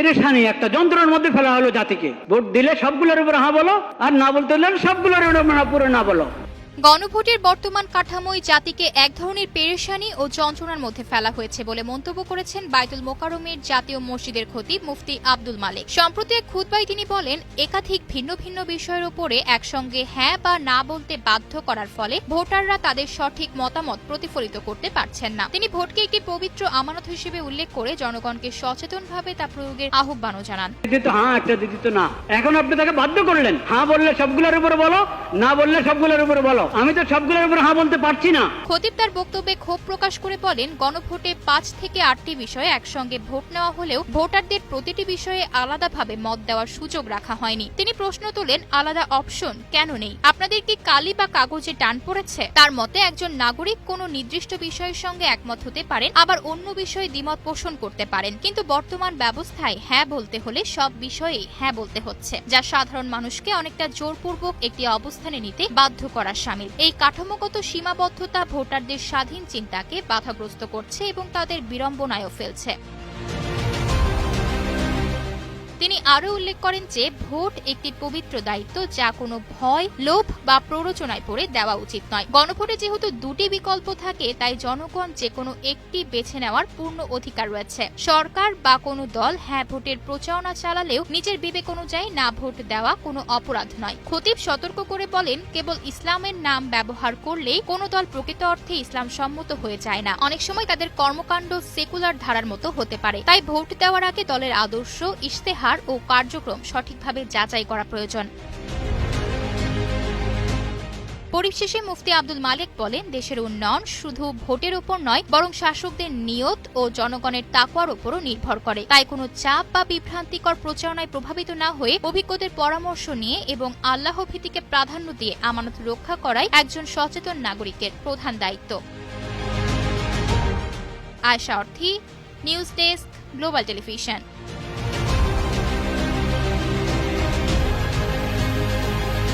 পেরেশানি একটা যন্ত্রের মধ্যে ফেলা হলো জাতিকে। ভোট দিলে সবগুলোর উপরে হ্যাঁ বলো, আর না বলতে সবগুলোর উপরে না বলো। গণভোটের বর্তমান কাঠামোই জাতিকে এক ধরনের পেরেশানি ও যন্ত্রণার মধ্যে ফেলা হয়েছে বলে মন্তব্য করেছেন বাইতুল মোকারমের জাতীয় মসজিদের খতিব মুফতি আব্দুল মালিক। সম্প্রতি এক খুতবায় তিনি বলেন, একাধিক ভিন্ন ভিন্ন বিষয়ের উপরে একসঙ্গে হ্যাঁ বা না বলতে বাধ্য করার ফলে ভোটাররা তাদের সঠিক মতামত প্রতিফলিত করতে পারছেন না। তিনি ভোটকে একটি পবিত্র আমানত হিসেবে উল্লেখ করে জনগণকে সচেতনভাবে তা প্রয়োগের আহ্বানও জানান। হ্যাঁ এখন আপনি তাকে বাধ্য করলেন। হ্যাঁ বললে সবগুলোর উপরে বলো, না বললে সবগুলোর উপরে বলো। আমি তো সবগুলোর উপরে হ্যাঁ বলতে পারছি না। খতিব তার বক্তব্যে ক্ষোভ প্রকাশ করে বলেন, গণভোটে পাঁচ থেকে আটটি বিষয়ে একসঙ্গে ভোট নেওয়া হলেও ভোটারদের প্রতিটি বিষয়ে আলাদাভাবে মত দেওয়ার সুযোগ রাখা হয়নি। তিনি প্রশ্ন তোলেন, আলাদা অপশন কেন নেই? আপনাদের কি কালি বা কাগজে টান পড়েছে? তার মতে, একজন নাগরিক কোনো নির্দিষ্ট বিষয়ের সঙ্গে একমত হতে পারেন, আবার অন্য বিষয়ে দ্বিমত পোষণ করতে পারেন। কিন্তু বর্তমান ব্যবস্থায় হ্যাঁ বলতে হলে সব বিষয়েই হ্যাঁ বলতে হচ্ছে, যা সাধারণ মানুষকে অনেকটা জোরপূর্বক একটি অবস্থানে নিতে বাধ্য করার সামিল। এই কাঠামোগত সীমাবদ্ধতা ভোটারদের স্বাধীন চিন্তাকে বাধাগ্রস্ত করছে এবং তাদের বিড়ম্বনায়ও ফেলছে। তিনি আরও উল্লেখ করেন যে, ভোট একটি পবিত্র দায়িত্ব যা কোনো ভয়, লোভ বা প্ররোচনায় পড়ে দেওয়া উচিত নয়। গণভোটে যেহেতু দুটি বিকল্প থাকে, তাই জনগণ যে কোনো একটি বেছে নেওয়ার পূর্ণ অধিকার রয়েছে। সরকার বা কোনো দল হ্যাঁ ভোটের প্রচারণা চালালেও নিজের বিবেক অনুযায়ী না ভোট দেওয়া কোনো অপরাধ নয়। খতিব সতর্ক করে বলেন, কেবল ইসলামের নাম ব্যবহার করলেই কোনো দল প্রকৃত অর্থে ইসলাম সম্মত হয়ে যায় না। অনেক সময় তাদের কর্মকাণ্ড সেকুলার ধারার মতো হতে পারে। তাই ভোট দেওয়ার আগে দলের আদর্শ, ইশতেহার ও কার্যক্রম সঠিকভাবে যাচাই করা প্রয়োজন। পরিশেষে মুফতি আব্দুল মালিক বলেন, দেশের উন্নয়ন শুধু ভোটের উপর নয়, বরং শাসকদের নিয়ত ও জনগণের তাকওয়ার উপরও নির্ভর করে। তাই কোনো চাপ বা বিভ্রান্তিকর প্রচারণায় প্রভাবিত না হয়ে অভিজ্ঞদের পরামর্শ নিয়ে এবং আল্লাহ ভীতিকে প্রাধান্য দিয়ে আমানত রক্ষা করাই একজন সচেতন নাগরিকের প্রধান দায়িত্ব। Ayesha Orthi, news desk, Global Television.